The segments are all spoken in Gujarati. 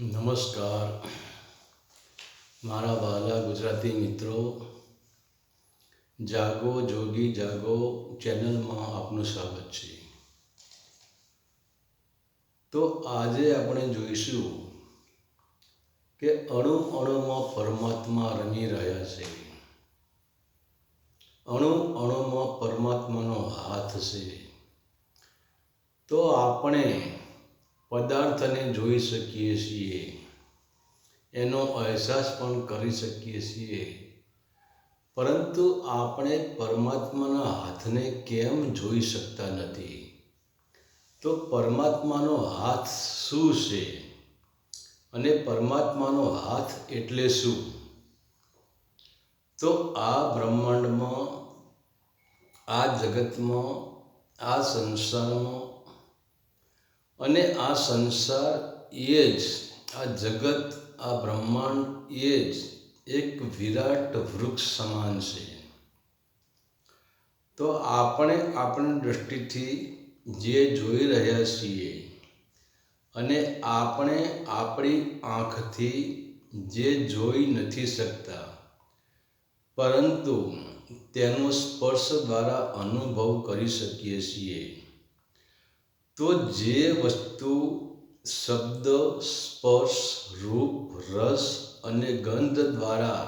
નમસ્કાર. મારા વાલા ગુજરાતી મિત્રો, જાગો, જોગી, જાગો ચેનલમાં આપનું સ્વાગત છે. તો આજે આપણે જોઈશું કે અણુ અણુમાં પરમાત્મા રમી રહ્યા છે. અણુ અણુમાં પરમાત્માનો હાથ છે. તો આપણે પદાર્થને જોઈ શકીએ છીએ. એનો અહેસાસ પણ કરી શકીએ છીએ. પરંતુ આપણે પરમાત્માના હાથને કેમ જોઈ શકતા નથી? તો પરમાત્માનો હાથ શું છે? અને પરમાત્માનો હાથ એટલે શું? તો આ બ્રહ્માંડમાં, આ જગતમાં, આ સંસારમાં અને આ સંસાર એ જ, આ જગત, આ બ્રહ્માંડ એ જ એક વિરાટ વૃક્ષ સમાન છે. તો આપણે આપણી દૃષ્ટિથી જે જોઈ રહ્યા છીએ અને આપણે આપણી આંખથી જે જોઈ નથી શકતા, પરંતુ તેનો સ્પર્શ દ્વારા અનુભવ કરી શકીએ છીએ. તો જે વસ્તુ શબ્દ, સ્પર્શ, રૂપ, રસ અને ગંધ દ્વારા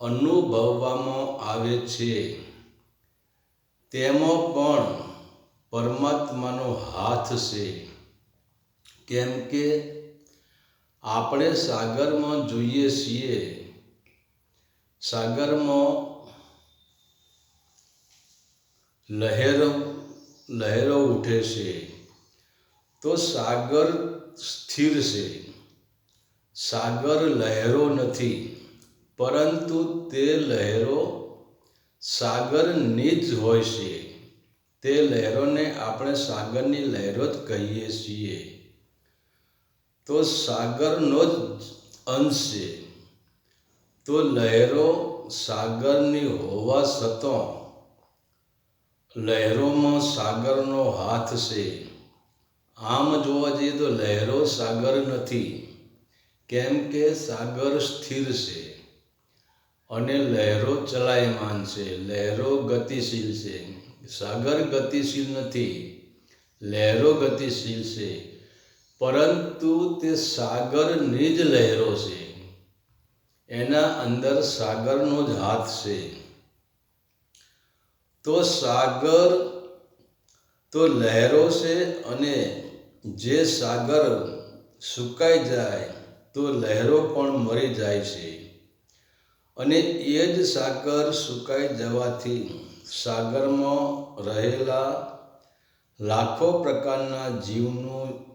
અનુભવવામાં આવે છે, તેમાં પણ પરમાત્માનો હાથ છે. કેમ કે આપણે સાગરમાં જોઈએ છીએ, સાગરમાં લહેરો લહેરો ઉઠે છે, તો સાગર સ્થિર છે. સાગર લહેરો નથી, પરંતુ તે લહેરો સાગરની જ હોય છે. તે લહેરોને આપણે સાગરની લહેરો જ કહીએ છીએ. તો સાગરનો જ અંશ છે. તો લહેરો સાગરની હોવા છતાં લહેરોમાં સાગરનો હાથ છે. આમ જોવા જઈએ તો લહેરો સાગર નથી. કેમ કે સાગર સ્થિર છે. અને લહેરો ચલાયમાન છે. લહેરો ગતિશીલ છે. સાગર ગતિશીલ નથી. લહેરો ગતિશીલ છે. પરંતુ તે સાગરની જ લહેરો છે. એના અંદર સાગરનો જ હાથ છે. તો સાગર તો લહેરો છે અને જે સાગર સુકાઈ જાય તો લહેરો પણ મરી જાય છે. અને એ જ સાગર સુકાઈ જવાથી સાગરમાં રહેલા લાખો પ્રકારના જીવનું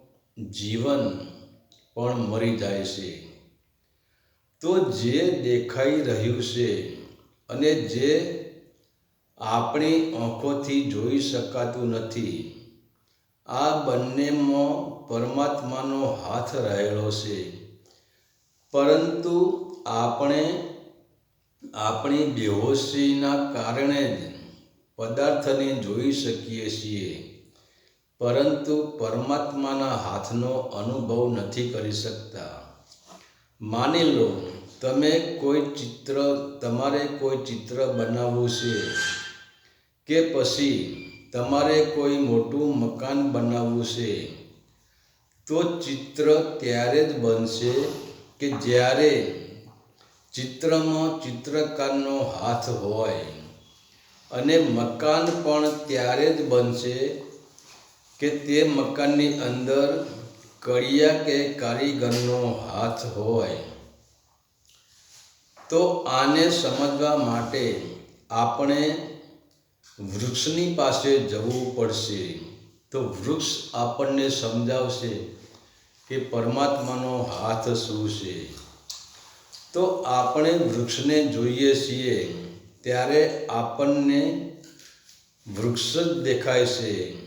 જીવન પણ મરી જાય છે. તો જે દેખાઈ રહ્યું છે અને જે આપણી આંખોથી જોઈ શકાતું નથી. આ બંનેમાં પરમાત્માનો હાથ રહેલો છે. પરંતુ આપણે, આપણી બેહોશીના કારણે જ પદાર્થને જોઈ શકીએ છીએ. પરંતુ પરમાત્માના હાથનો અનુભવ નથી કરી શકતા. માની લો, તમે કોઈ ચિત્ર, તમારે કોઈ ચિત્ર બનાવવું છે. કે પછી તમારે કોઈ મોટું મકાન બનાવવું છે, તો ચિત્ર ત્યારે જ બનશે કે જ્યારે ચિત્રમાં ચિત્રકારનો હાથ હોય. અને મકાન પણ ત્યારે જ બનશે કે તે મકાનની અંદર કડિયા કે કારીગરનો હાથ હોય. તો આને સમજવા માટે આપણે વૃક્ષની પાસે જવું પડશે તો વૃક્ષ આપણને સમજાવશે કે પરમાત્માનો હાથ શું છે. તો આપણે વૃક્ષને જોઈએ છીએ ત્યારે આપણને વૃક્ષ જ દેખાય છે,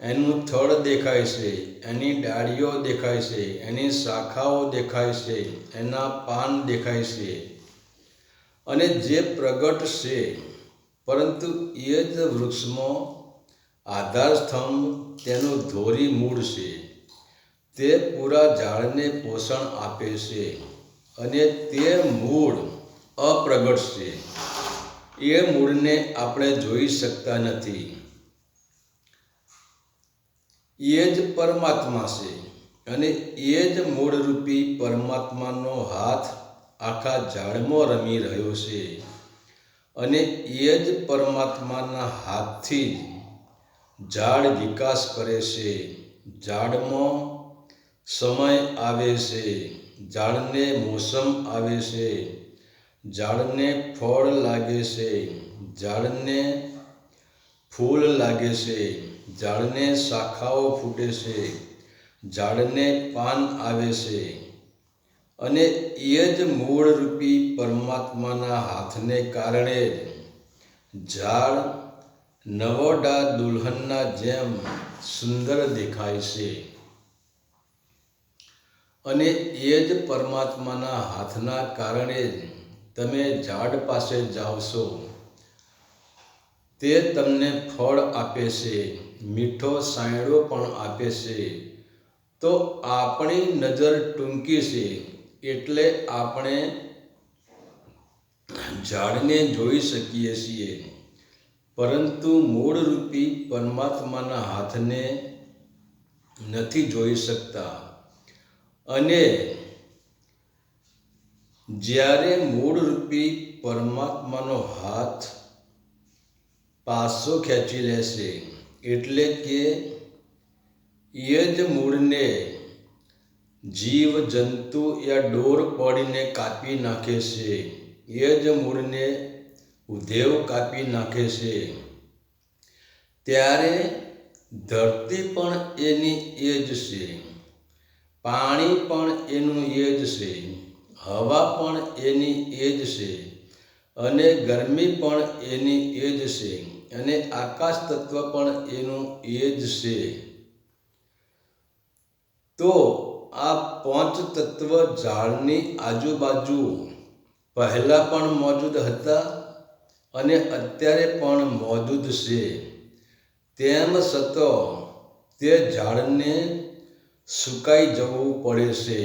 એનું થડ દેખાય છે, એની ડાળીઓ દેખાય છે, એની શાખાઓ દેખાય છે, એના પાન દેખાય છે. અને જે પ્રગટ છે પરંતુ એ જ વૃક્ષમાં આધાર સ્તંભ તેનું ધોરી મૂળ છે. તે પૂરા ઝાડને પોષણ આપે છે અને તે મૂળ અપ્રગટ છે. એ મૂળને આપણે જોઈ શકતા નથી. એ જ પરમાત્મા છે અને એ જ મૂળરૂપી પરમાત્માનો હાથ આખા ઝાડમાં રમી રહ્યો છે. અને એ જ પરમાત્માના હાથથી જ ઝાડ વિકાસ કરે છે. ઝાડમાં સમય આવે છે. ઝાડને મોસમ આવે છે. ઝાડને ફળ લાગે છે. ઝાડને ફૂલ લાગે છે. ઝાડને શાખાઓ ફૂટે છે. ઝાડને પાન આવે છે. અને એ જ મૂળરૂપી પરમાત્માના હાથને કારણે ઝાડ નવોડા દુલ્હનના જેમ સુંદર દેખાય છે. અને એ જ પરમાત્માના હાથના કારણે તમે ઝાડ પાસે જાવશો તે તમને ફળ આપે છે, મીઠો સાયડો પણ આપે છે. તો આપણી નજર ટૂંકી છે. એટલે આપણે ઝાડને જોઈ શકીએ છીએ. પરંતુ મૂળરૂપી પરમાત્માના હાથને નથી જોઈ શકતા. અને જ્યારે મૂળરૂપી પરમાત્માનો હાથ પાસો ખેંચી લેશે, એટલે કે એ જ મૂળને જીવ જંતુ યા ડોર પડીને કાપી નાખે છે. એ જ મૂળને ઉધેવ કાપી નાખે છે. ત્યારે ધરતી પણ એની એ જ છે. પાણી પણ એનું એ જ છે. હવા પણ એની એ જ છે. અને ગરમી પણ એની એ જ છે. અને આકાશ તત્વ પણ એનું એ જ છે. તો આ પાંચ તત્વ ઝાડની આજુબાજુ પહેલાં પણ મોજૂદ હતા અને અત્યારે પણ મોજૂદ છે. તેમ છતાં તે ઝાડને સુકાઈ જવું પડે છે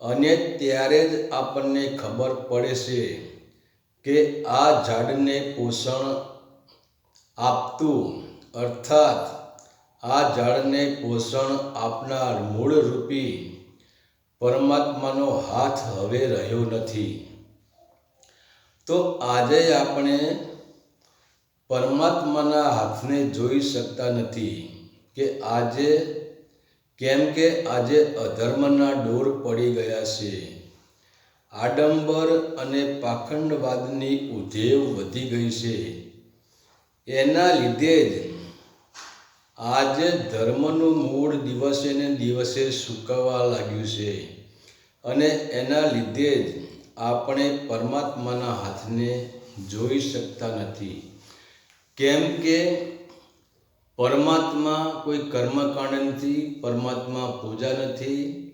અને ત્યારે જ આપણને ખબર પડે છે કે આ ઝાડને પોષણ આપતું અર્થાત આ ઝાડને પોષણ આપનાર મૂળરૂપી પરમાત્માનો હાથ હવે રહ્યો નથી. તો આજે આપણે પરમાત્માના હાથને જોઈ શકતા નથી કે આજે કેમ કે આજે અધર્મના ડોર પડી ગયા છે. આડંબર અને પાખંડવાદની ઉધેવ વધી ગઈ છે. એના લીધે જ આજે ધર્મનું મૂળ દિવસે ને દિવસે સુકાવા લાગ્યું છે. અને એના લીધે જ આપણે પરમાત્માના હાથને જોઈ શકતા નથી. કેમ કે પરમાત્મા કોઈ કર્મકાંડ નથી, પરમાત્મા પૂજા નથી,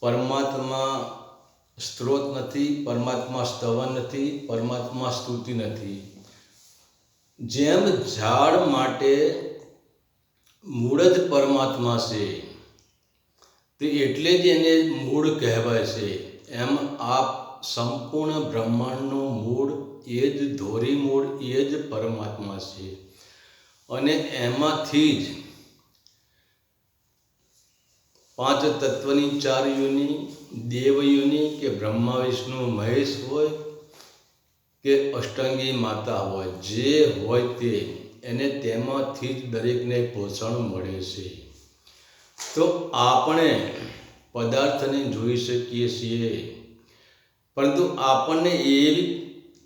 પરમાત્મા સ્ત્રોત નથી, પરમાત્મા સ્તવન નથી, પરમાત્મા સ્તુતિ નથી. જેમ ઝાડ માટે મૂળ જ પરમાત્મા છે. તે એટલે જ એને મૂળ કહેવાય છે. એમ આ સંપૂર્ણ બ્રહ્માંડનું મૂળ, એ જ ધોરી મૂળ, એ જ પરમાત્મા છે. અને એમાંથી જ પાંચ તત્વની ચાર યોની, દેવ કે બ્રહ્મા, વિષ્ણુ, મહેશ હોય કે અષ્ટંગી માતા હોય, જે હોય તે એને તેમાંથી જ દરેકને પોષણ મળે છે. તો આપણે પદાર્થને જોઈ શકીએ છીએ. પરંતુ આપણને એવી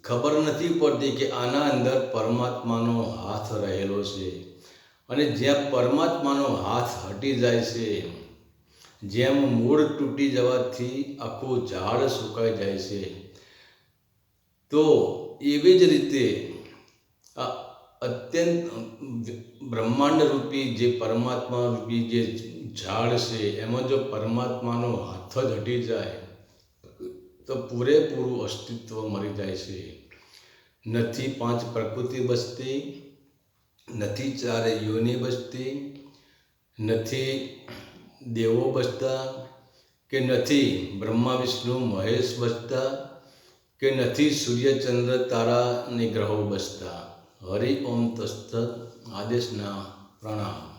ખબર નથી પડતી કે આના અંદર પરમાત્માનો હાથ રહેલો છે. અને જ્યાં પરમાત્માનો હાથ હટી જાય છે, જેમ મૂળ તૂટી જવાથી આખું ઝાડ સુકાઈ જાય છે. તો એવી જ રીતે અત્યંત બ્રહ્માંડ રૂપી જે પરમાત્મા રૂપી જે ઝાડ છે, એમાં જો પરમાત્માનો હાથ જ હટી જાય, તો પૂરેપૂરું અસ્તિત્વ મરી જાય છે. નથી પાંચ પ્રકૃતિ બસતી, નથી ચારે યોની બસતી, નથી દેવો બસતા, કે નથી બ્રહ્મા, વિષ્ણુ, મહેશ બસતા, કે નથી સૂર્ય, ચંદ્ર, તારા અને ગ્રહો બસતા. હરિ ઓમ તસ્ત આદેશના પ્રણામ.